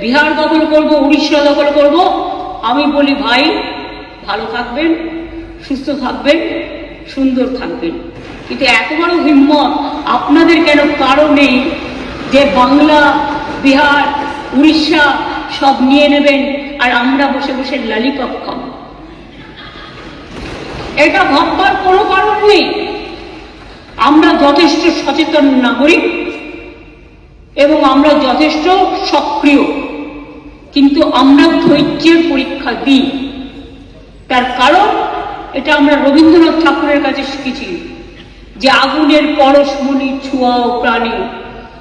বিহার দখল করব, উড়িষ্যা দখল করব। আমি বলি, ভাই, ভালো থাকবেন, সুস্থ থাকবেন, সুন্দর থাকবেন। কিন্তু এত বড় হিম্মত আপনাদের কেন কারও নেই যে বাংলা, বিহার, উড়িষ্যা সব নিয়ে নেবেন আর আমরা বসে বসে লালিপপ খাব? এটা ভাববার কোনো কারণ নেই। আমরা যথেষ্ট সচেতন নাগরিক। এবং আমরা যথেষ্ট সক্রিয়। কিন্তু আমরা ধৈর্যের পরীক্ষা দিই। তার কারণ এটা আমরা রবীন্দ্রনাথ ঠাকুরের কাছে শিখেছি যে আগুনের পরশমণি ছোঁয়াও প্রাণী।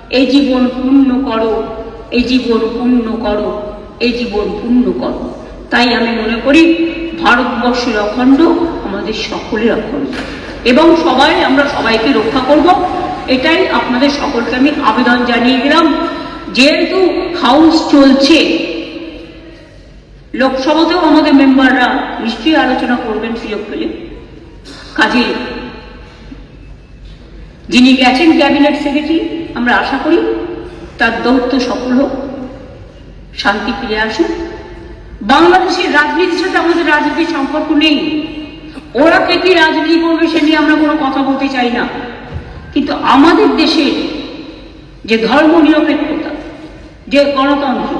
এই জীবন পূর্ণ করো এই জীবন পূর্ণ করো এই জীবন পূর্ণ করো। তাই আমি মনে করি ভারতবর্ষের অখণ্ড আমাদের সকলের অখণ্ড। এবং সবাই, আমরা সবাইকে রক্ষা করব। এটাই আপনাদের সকলকে আমি আবেদন জানিয়ে গেলাম যেহেতু হাউস চলছে, লোকসভাতেও আমাদের মেম্বাররা নিশ্চয়ই আলোচনা করবেন সুযোগ পেলে। কাজে যিনি গেছেন ক্যাবিনেট সেক্রেটারি আমরা আশা করি তার দৌত্য সফল হোক, শান্তি ফিরে আসুক। বাংলাদেশের রাজনীতির সাথে আমাদের রাজনীতির সম্পর্ক নেই। ওরা কে কি রাজনীতি করবে সে নিয়ে আমরা কোনো কথা বলতে চাই না। কিন্তু আমাদের দেশের যে ধর্ম নিরপেক্ষতা, যে গণতন্ত্র,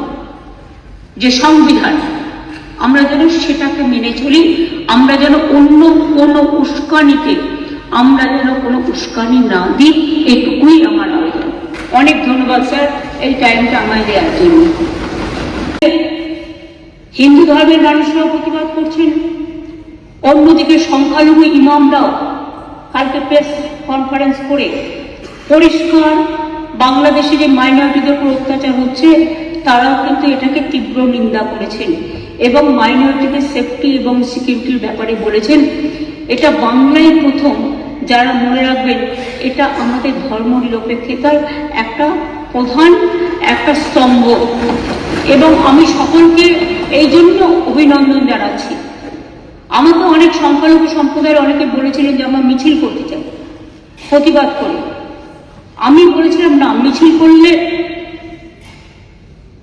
যে সংবিধান, আমরা যেন সেটাকে মেনে চলি, আমরা যেন অন্য কোনো উস্কানিতে আমরা যেন কোনো উস্কানি না দিই, এটুকুই আমার আবেদন। অনেক ধন্যবাদ, স্যার। এই টাইমটা আমায় দেওয়ার জন্য। হিন্দু ধর্মের মানুষরাও প্রতিবাদ করছেন। অন্যদিকে সংখ্যালঘু ইমামরাও, কালকে প্রেস কনফারেন্স করে পরিষ্কার বাংলাদেশে যে মাইনরিটিদের উপর অত্যাচার হচ্ছে, তারাও কিন্তু এটাকে তীব্র নিন্দা করেছেন এবং মাইনরিটিদের সেফটি এবং সিকিউরিটির ব্যাপারে বলেছেন। এটা বাংলায় প্রথম, যারা মনে রাখবেন, এটা আমাদের ধর্ম নিরপেক্ষতার একটা প্রধান, একটা স্তম্ভ। এবং আমি সকলকে এই জন্য অভিনন্দন জানাচ্ছি। আমাকে অনেক সংখ্যালঘু সম্প্রদায়ের অনেকে বলেছিলেন যে আমরা মিছিল করতে চাই। প্রতিবাদ করি। আমি বলেছিলাম, না, মিছিল করলে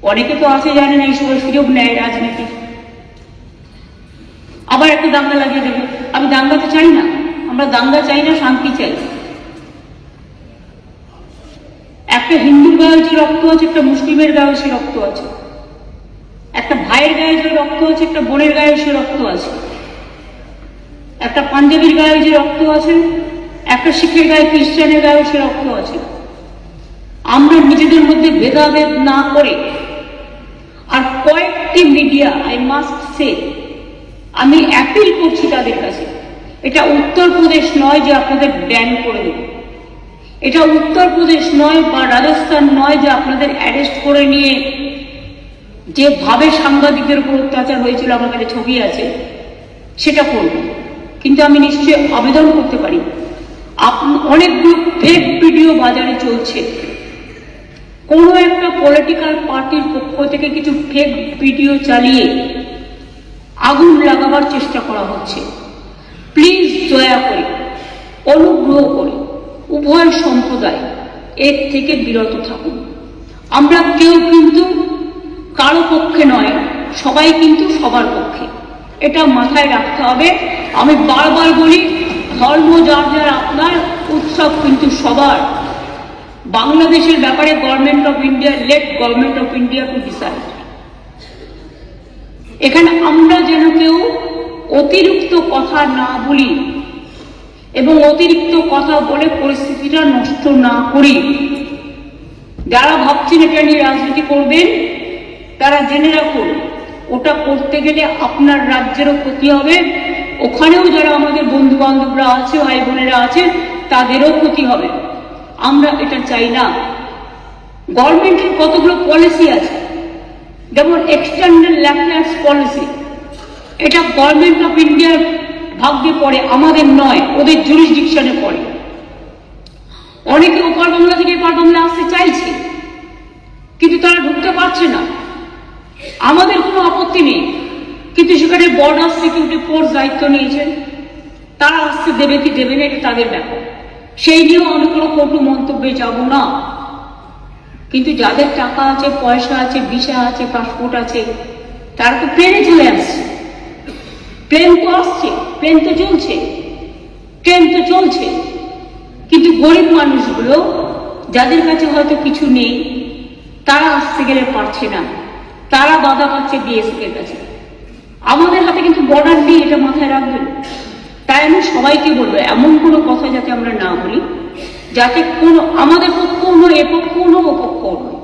অনেকে তো আছে জানে না এই সময় সুযোগ নেয় রাজনীতি। আবার একটা দাঙ্গা লাগিয়ে দেবে। আমি দাঙ্গা তো চাই না। আমরা দাঙ্গা চাই না, শান্তি চাই। একটা হিন্দুর গায়ে যে রক্ত আছে, একটা মুসলিমের গায়ে সে রক্ত আছে। একটা ভাইয়ের গায়ে যে রক্ত আছে, একটা বোনের গায়ে সে রক্ত আছে। একটা পাঞ্জাবির গায়ে যে রক্ত আছে একটা শিখের গায়ে খ্রিস্টানের গায়ে সে রক্ত আছে। আমরা নিজেদের মধ্যে ভেদাভেদ না করে আর কয়েকটি মিডিয়া আই মাস্ট সে আমি অ্যাপিল করছি তাদের কাছে। এটা উত্তরপ্রদেশ নয় যে আপনাদের ব্যান করে দেব। এটা উত্তরপ্রদেশ নয় বা রাজস্থান নয় যে আপনাদের অ্যারেস্ট করে নিয়ে যেভাবে সাংবাদিকদের উপর অত্যাচার হয়েছিল, আমার কাছে ছবি আছে, সেটা করব। কিন্তু আমি নিশ্চয়ই আবেদন করতে পারি। অনেকগুলো ফেক ভিডিও বাজারে চলছে। কোনো একটা পলিটিক্যাল পার্টির পক্ষ থেকে কিছু ফেক ভিডিও চালিয়ে আগুন লাগাবার চেষ্টা করা হচ্ছে। প্লিজ দয়া করে, অনুগ্রহ করে, উভয় সম্প্রদায় এর থেকে বিরত থাকুন। আমরা কেউ কিন্তু কারও পক্ষে নয়, সবাই কিন্তু সবার পক্ষে। এটা মাথায় রাখতে হবে। আমি বারবার বলি ধর্ম যার যার আপনার উৎসব কিন্তু সবার। বাংলাদেশের ব্যাপারে government of India let government of India to decide এখানে আমরা যেন কেউ অতিরিক্ত কথা না বলি এবং অতিরিক্ত কথা বলে পরিস্থিতিটা নষ্ট না করি। যারা ভাবছেন এটা নিয়ে রাজনীতি করবেন, তারা জেনে রাখুন, ওটা করতে গেলে আপনার রাজ্যেরও ক্ষতি হবে ওখানেও যারা আমাদের বন্ধু বান্ধবরা আছে ভাই বোনেরা আছে, তাদেরও ক্ষতি হবে। আমরা এটা চাই না। গভর্নমেন্টের কতগুলো পলিসি আছে? যেমন এক্সটার্নাল ল্যাফয়ার্স পলিসি এটা গভর্নমেন্ট অফ ইন্ডিয়ার ভাগ্যে পড়ে, আমাদের নয়, ওদের জুরিসডিকশনে পড়ে। অনেকে ওপার বাংলা থেকে এপার বাংলা আসতে চাইছে, কিন্তু তারা ঢুকতে পারছে না। আমাদের কোনো আপত্তি নেই। কিন্তু সেখানে বর্ডার সিকিউরিটি ফোর্স দায়িত্ব নিয়েছেন। তারা আসতে দেবে কি দেবে না, এটা তাদের ব্যাপার। সেই নিয়েও আমি কোনো কটু মন্তব্যে যাব না। কিন্তু যাদের টাকা আছে, পয়সা আছে, ভিসা আছে, পাসপোর্ট আছে, তারা তো প্লেনে চলে আসছে। প্লেন তো আসছে, প্লেন তো চলছে, ট্রেন তো চলছে। কিন্তু গরিব মানুষগুলো, যাদের কাছে হয়তো কিছু নেই, তারা আসতে গেলে পারছে না। তারা বাধা পাচ্ছে বিএসএফ এর কাছে। আমাদের হাতে কিন্তু বর্ডার নেই, এটা মাথায় রাখবেন। তাই আমি সবাইকে বলব, এমন কোনো কথা যাতে আমরা না বলি, যাতে কোনো, আমাদের পক্ষ নয়, এ পক্ষ নয়, ও পক্ষ নয়।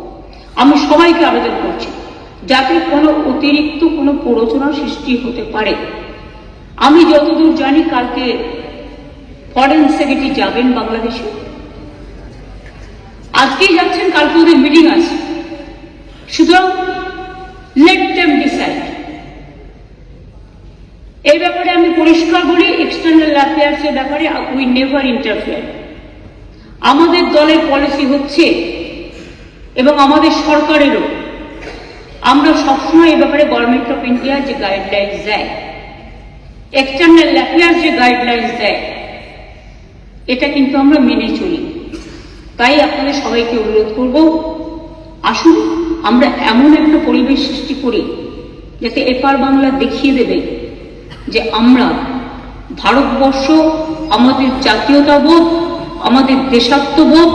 আমি সবাইকে আবেদন করছি, যাতে কোনো অতিরিক্ত কোনো প্ররোচনা সৃষ্টি হতে পারে। আমি যতদূর জানি কালকে ফরেন সেক্রেটারি যাবেন বাংলাদেশে। আজকেই যাচ্ছেন, কালকে ওদের মিটিং আছে। সুতরাং লেট দেম ডিসাইড এই ব্যাপারে আমি পরিষ্কার বলি এক্সটার্নাল অ্যাফেয়ার্স এর ব্যাপারে উই নেভার ইন্টারফেয়ার আমাদের দলের পলিসি হচ্ছে এবং আমাদের সরকারেরও। আমরা সবসময় এই ব্যাপারে গভর্নমেন্ট অফ ইন্ডিয়া যে গাইডলাইন্স দেয় এক্সটার্নাল অ্যাফেয়ার্স যে গাইডলাইন্স দেয়, এটা কিন্তু আমরা মেনে চলি। তাই আপনাদের সবাইকে অনুরোধ করব, আসুন আমরা এমন একটা পরিবেশ সৃষ্টি করি, যাতে এপার বাংলা দেখিয়ে দেবে। যে আমরা ভারতবর্ষ, আমাদের জাতীয়তাবোধ, আমাদের দেশাত্মবোধ,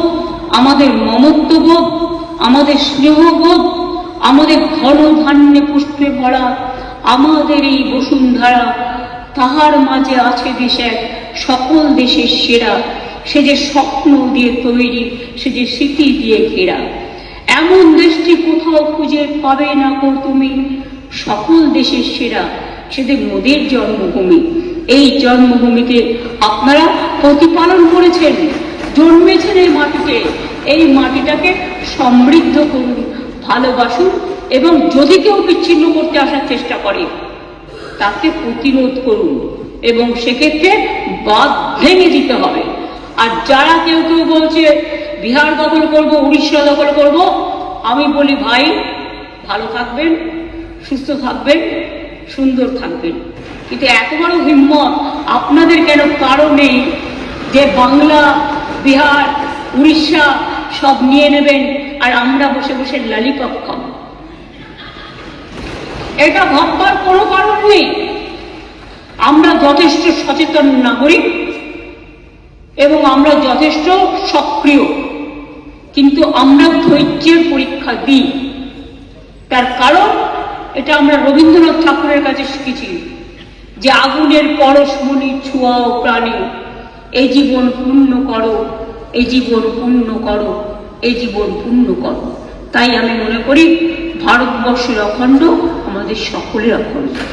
আমাদের মমত্ববোধ, আমাদের স্নেহবোধ, আমাদের ধন ধান্যে পুষ্পে ভরা আমাদের এই বসুন্ধরা, তাহার মাঝে আছে দেশের সকল দেশের সেরা। সে যে স্বপ্ন দিয়ে তৈরি, সে যে স্মৃতি দিয়ে ঘেরা। এমন দেশটি কোথাও খুঁজে পাবে না কো তুমি। সকল দেশের সেরা। সেদের মোদের জন্মভূমি। এই জন্মভূমিকে আপনারা প্রতিপালন করেছেন, জন্মেছেন এই মাটিতে। এই মাটিটাকে সমৃদ্ধ করুন, ভালোবাসুন এবং যদি কেউ বিচ্ছিন্ন করতে আসার চেষ্টা করে, তাকে প্রতিরোধ করুন এবং সেক্ষেত্রে বাদ ভেঙে দিতে হবে। আর যারা কেউ কেউ বলছে, বিহার দখল করব, উড়িষ্যা দখল করব, আমি বলি, ভাই, ভালো থাকবেন, সুস্থ থাকবেন সুন্দর থাকবেন কিন্তু এত বড় হিম্মত আপনাদের কেন কারও নেই যে বাংলা, বিহার, উড়িষ্যা সব নিয়ে নেবেন আর আমরা বসে বসে লালিপপ খাব? এটা ভাববার কোনো কারণ নেই। আমরা যথেষ্ট সচেতন নাগরিক এবং আমরা যথেষ্ট সক্রিয়। কিন্তু আমরা ধৈর্যের পরীক্ষা দিই। তার কারণ এটা আমরা রবীন্দ্রনাথ ঠাকুরের কাছে শিখেছি যে আগুনের পরশমণি ছোঁয়াও প্রাণী। এই জীবন পূর্ণ করো এই জীবন পূর্ণ করো এই জীবন পূর্ণ করো। তাই আমি মনে করি, ভারতবর্ষের অখণ্ড আমাদের সকলের অখণ্ড।